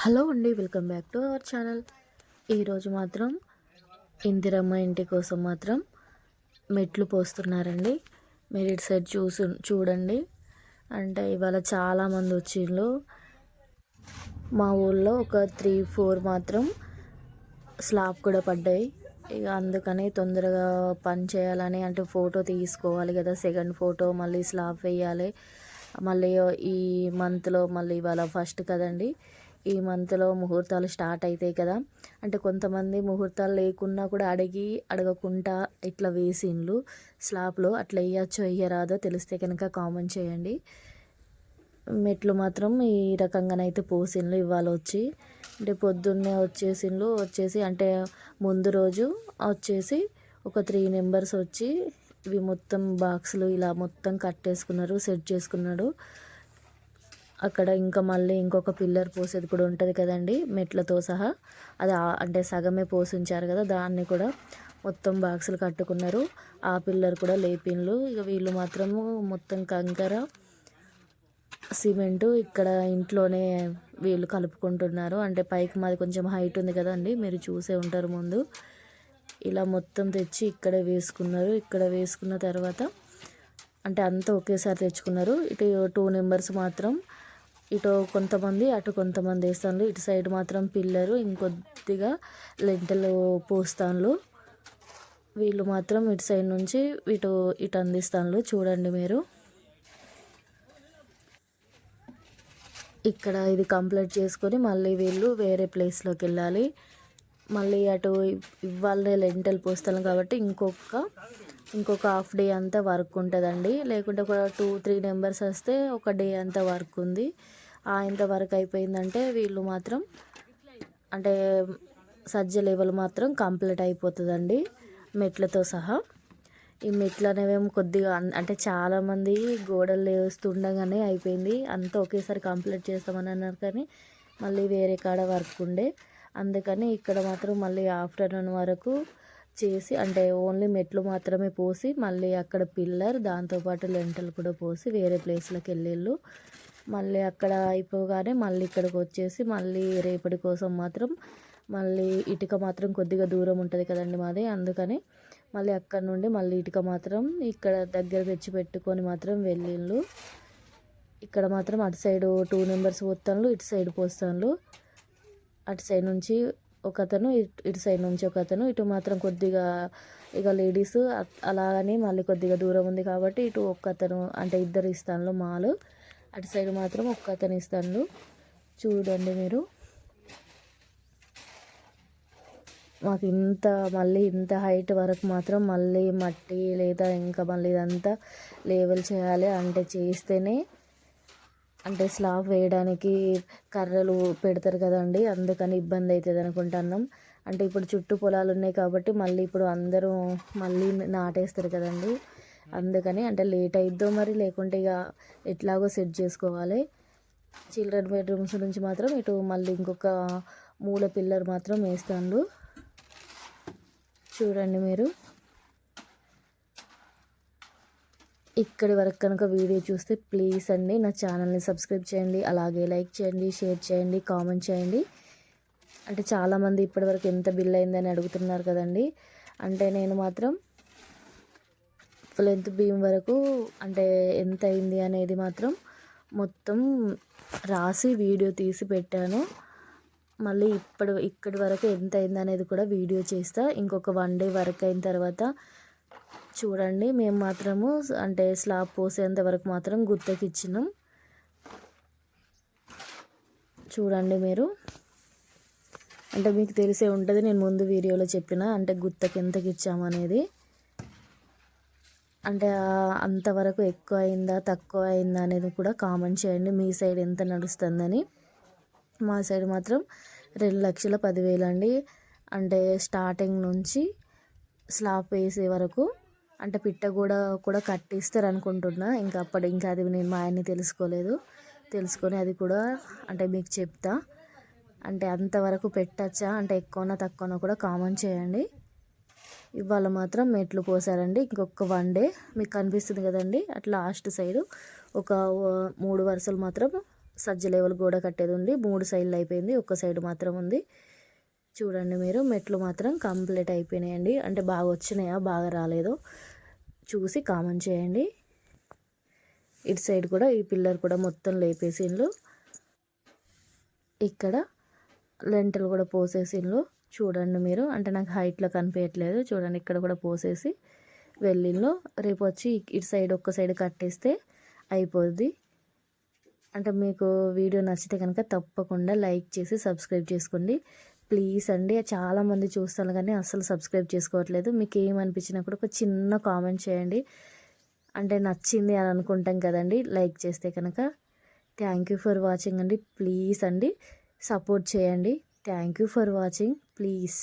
Hello అండి welcome back to our channel. ఈరోజు మాత్రం ఇందిరమ్మ ఇంటి కోసం మాత్రం మెట్లు పోస్తున్నారండి. మీరు ఇటు సైడ్ చూసు చూడండి. అంటే ఇవాళ చాలామంది వచ్చిండ్రు. మా ఊళ్ళో ఒక త్రీ ఫోర్ మాత్రం స్లాబ్ కూడా పడ్డాయి. ఇక అందుకని తొందరగా పని చేయాలని అంటే ఫోటో తీసుకోవాలి కదా సెకండ్ ఫోటో మళ్ళీ స్లాబ్ వేయాలి. మళ్ళీ ఈ మంత్లో మళ్ళీ ఇవాళ ఫస్ట్ కదండి. ఈ మంత్లో ముహూర్తాలు స్టార్ట్ అవుతాయి కదా. అంటే కొంతమంది ముహూర్తాలు లేకున్నా కూడా అడిగి అడగకుండా ఇట్లా వేసిండ్లు. స్లాబ్లో అట్లా వేయచ్చో వేయరాదో తెలిస్తే కనుక కామెంట్ చేయండి. మెట్లు మాత్రం ఈ రకంగానైతే పోసిండ్లు ఇవాళ వచ్చి. అంటే పొద్దున్నే వచ్చేసిండ్లు. వచ్చేసి అంటే ముందు రోజు వచ్చేసి ఒక త్రీ మెంబర్స్ వచ్చి ఇవి మొత్తం బాక్సులు ఇలా మొత్తం కట్టేసుకున్నారు సెట్ చేసుకున్నాడు అక్కడ ఇంకా మళ్ళీ ఇంకొక పిల్లర్ పోసేది కూడా ఉంటుంది కదండి మెట్లతో సహా. అది అంటే సగమే పోసి ఉంచారు కదా దాన్ని కూడా మొత్తం బాక్సులు కట్టుకున్నారు. ఆ పిల్లర్ కూడా లేపిన్లు. ఇక వీళ్ళు మాత్రము మొత్తం కంకర సిమెంటు ఇక్కడ ఇంట్లోనే వీళ్ళు కలుపుకుంటున్నారు. అంటే పైకి మాది కొంచెం హైట్ ఉంది కదండి మీరు చూసే ఉంటారు ముందు. ఇలా మొత్తం తెచ్చి ఇక్కడ వేసుకున్నారు. ఇక్కడ వేసుకున్న తర్వాత అంటే అంతా ఒకేసారి తెచ్చుకున్నారు. ఇటు టూ నెంబర్స్ మాత్రం ఇటు కొంతమంది అటు కొంతమంది వేస్తాను ఇటు సైడ్ మాత్రం పిల్లరు ఇంకొద్దిగా లెంటలు పోస్తాను వీళ్ళు మాత్రం ఇటు సైడ్ నుంచి ఇటు ఇటు అందిస్తాను చూడండి మీరు. ఇక్కడ ఇది కంప్లీట్ చేసుకొని మళ్ళీ వీళ్ళు వేరే ప్లేస్లోకి వెళ్ళాలి. మళ్ళీ అటు ఇవాళ లెంటల్ పోస్తాను కాబట్టి ఇంకొక ఇంకొక హాఫ్ డే అంతా వర్క్ ఉంటుందండి. లేకుంటే ఒక టూ త్రీ నెంబర్స్ వస్తే ఒక డే అంతా వర్క్ ఉంది. ఇంతవరకు అయిపోయిందంటే వీళ్ళు మాత్రం అంటే సజ్జ లెవెల్ మాత్రం కంప్లీట్ అయిపోతుందండి మెట్లతో సహా. ఈ మెట్లు అనేవేమో కొద్దిగా అంటే చాలామంది గోడలు లేస్తుండగానే అయిపోయింది. అంతా ఒకేసారి కంప్లీట్ చేస్తామని అన్నారు కానీ మళ్ళీ వేరే కాడ వర్క్ ఉండే. అందుకని ఇక్కడ మాత్రం మళ్ళీ ఆఫ్టర్నూన్ వరకు చేసి అంటే ఓన్లీ మెట్లు మాత్రమే పోసి మళ్ళీ అక్కడ పిల్లర్ దాంతోపాటు లెంటలు కూడా పోసి వేరే ప్లేస్లోకి వెళ్ళిళ్ళు. మళ్ళీ అక్కడ అయిపోగానే మళ్ళీ ఇక్కడికి వచ్చేసి మళ్ళీ రేపటి కోసం మాత్రం మళ్ళీ ఇటుక మాత్రం కొద్దిగా దూరం ఉంటుంది కదండి మాది అందుకని మళ్ళీ అక్కడ నుండి మళ్ళీ ఇటుక మాత్రం ఇక్కడ దగ్గర తెచ్చి పెట్టుకొని మాత్రం వెళ్ళిళ్ళు. ఇక్కడ మాత్రం అటు సైడ్ టూ నెంబర్స్ పోతాను ఇటు సైడ్ పోస్తాను అటు సైడ్ నుంచి ఒక అతను ఇటు సైడ్ నుంచి ఒక అతను ఇటు మాత్రం కొద్దిగా ఇక లేడీస్ అలాగని మళ్ళీ కొద్దిగా దూరం ఉంది కాబట్టి ఇటు ఒక్క అతను అంటే ఇద్దరు ఇస్తాను మాలు. అటు సైడ్ మాత్రం ఒక్క అతను ఇస్తాను చూడండి మీరు. మాకు ఇంత మళ్ళీ ఇంత హైట్ వరకు మాత్రం మళ్ళీ మట్టి లేదా ఇంకా మళ్ళీ ఇదంతా లేవల్ చేయాలి. అంటే చేస్తేనే అంటే స్లాబ్ వేయడానికి కర్రలు పెడతారు కదండి అందుకని ఇబ్బంది అవుతుంది అనుకుంటున్నాం అంటే ఇప్పుడు చుట్టూ పొలాలు ఉన్నాయి కాబట్టి మళ్ళీ ఇప్పుడు అందరూ మళ్ళీ నాటేస్తారు కదండి. అందుకని అంటే లేట్ అయిద్దో మరి లేకుంటే ఇక ఎట్లాగో సెట్ చేసుకోవాలి. చిల్డ్రన్ బెడ్రూమ్స్ నుంచి మాత్రం ఇటు మళ్ళీ ఇంకొక మూల పిల్లర్ మాత్రం వేస్తాడు. చూడండి మీరు. ఇక్కడి వరకు కనుక వీడియో చూస్తే ప్లీజ్ అండి నా ఛానల్ని సబ్స్క్రైబ్ చేయండి అలాగే లైక్ చేయండి షేర్ చేయండి కామెంట్ చేయండి. అంటే చాలామంది ఇప్పటివరకు ఎంత బిల్ అయిందని అడుగుతున్నారు కదండి. అంటే నేను మాత్రం లెంత్ బీమ్ వరకు అంటే ఎంత అయింది అనేది మాత్రం మొత్తం రాసి వీడియో తీసి పెట్టాను. మళ్ళీ ఇప్పుడు ఇక్కడి వరకు ఎంత అయింది అనేది కూడా వీడియో చేస్తా. ఇంకొక వన్ డే వర్క్ అయిన తర్వాత చూడండి. మేము మాత్రము అంటే స్లాబ్ పోసేంత వరకు మాత్రం గుత్తకి ఇచ్చినాం చూడండి మీరు. అంటే మీకు తెలిసే ఉంటుంది నేను ముందు వీడియోలో చెప్పిన అంటే గుత్తకి ఎంతకి ఇచ్చామనేది అంటే అంతవరకు ఎక్కువ అయిందా తక్కువ అయిందా అనేది కూడా కామెంట్ చేయండి. మీ సైడ్ ఎంత నడుస్తుందని. మా సైడ్ మాత్రం రెండు లక్షల పదివేలు అండి. అంటే స్టార్టింగ్ నుంచి స్లాబ్ వేసే వరకు అంటే పిట్ట కూడా కూడా కట్టిస్తారు అనుకుంటున్నా ఇంకా అప్పుడు ఇంకా అది నేను మా ఆయన్ని తెలుసుకోలేదు. తెలుసుకొని అది కూడా అంటే మీకు చెప్తా. అంటే అంతవరకు పెట్టచ్చా? అంటే ఎక్కువనా తక్కువనా కూడా కామెంట్ చేయండి. ఇవాళ మాత్రం మెట్లు పోసారండి ఇంకొక వన్ డే మీకు కనిపిస్తుంది కదండి. అట్లా లాస్ట్ సైడ్ ఒక మూడు వరుసలు మాత్రం సజ్జ లెవెల్ గోడ కట్టేది ఉంది. మూడు సైడ్లు అయిపోయింది. ఒక సైడ్ మాత్రం ఉంది. చూడండి మీరు మెట్లు మాత్రం కంప్లీట్ అయిపోయినాయండి. అంటే బాగా వచ్చినాయా బాగా రాలేదో చూసి కామెంట్ చేయండి. ఇటు సైడ్ కూడా ఈ పిల్లర్ కూడా మొత్తం లేపేసిండ్లు. ఇక్కడ లెంటలు కూడా పోసేసిండ్లు. చూడండి మీరు. అంటే నాకు హైట్లో కనిపించట్లేదు చూడండి ఇక్కడ కూడా పోసేసి వెళ్ళిండ్లు. రేపు వచ్చి ఇటు సైడ్ ఒక్క సైడ్ కట్టేస్తే అయిపోద్ది. అంటే మీకు వీడియో నచ్చితే కనుక తప్పకుండా లైక్ చేసి సబ్స్క్రైబ్ చేసుకోండి. ప్లీజ్ అండి చాలామంది చూస్తాను కానీ అసలు సబ్స్క్రైబ్ చేసుకోవట్లేదు. మీకు ఏమనిపించినా కూడా ఒక చిన్న కామెంట్ చేయండి. అంటే నచ్చింది అని అనుకుంటాం కదండి లైక్ చేస్తే కనుక. థ్యాంక్ యూ ఫర్ వాచింగ్ అండి. ప్లీజ్ అండి సపోర్ట్ చేయండి. Thank you for watching please